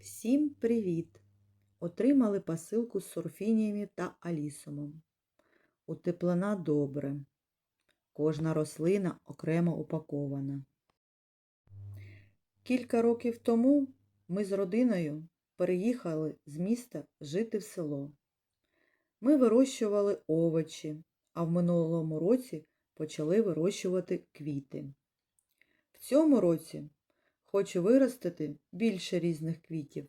Всім привіт! Отримали посилку з сурфініями та алісумом. Утеплена добре. Кожна рослина окремо упакована. Кілька років тому ми з родиною переїхали з міста жити в село. Ми вирощували овочі, а в минулому році почали вирощувати квіти. В цьому році хочу виростити більше різних квітів.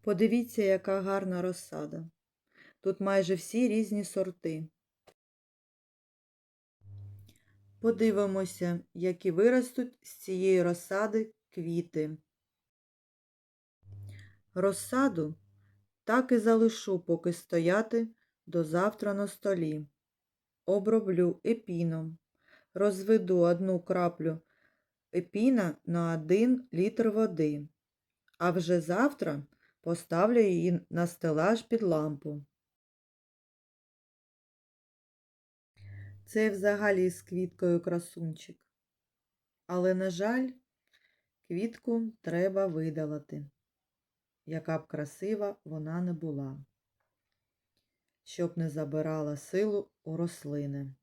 Подивіться, яка гарна розсада. Тут майже всі різні сорти. Подивимося, які виростуть з цієї розсади квіти. Розсаду так і залишу, поки стояти до завтра на столі. Оброблю епіном. Розведу одну краплю епіна на 1 літр води, а вже завтра поставлю її на стелаж під лампу. Це взагалі з квіткою красунчик. Але, на жаль, квітку треба видалити, яка б красива вона не була, щоб не забирала силу у рослини.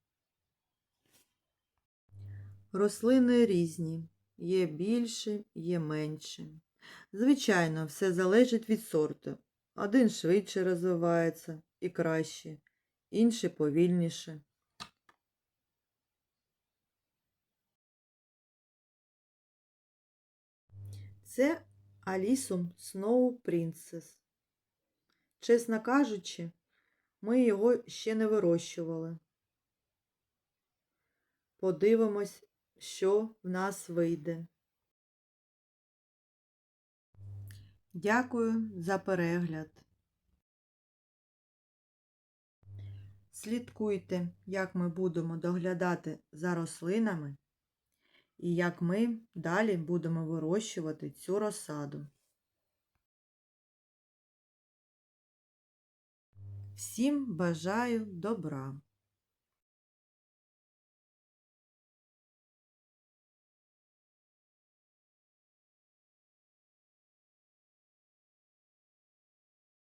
Рослини різні, є більші, є менші. Звичайно, все залежить від сорту. Один швидше розвивається і краще, інший повільніше. Це Алісум Snow Princess. Чесно кажучи, ми його ще не вирощували. Подивимось, що в нас вийде. Дякую за перегляд. Слідкуйте, як ми будемо доглядати за рослинами і як ми далі будемо вирощувати цю розсаду. Всім бажаю добра!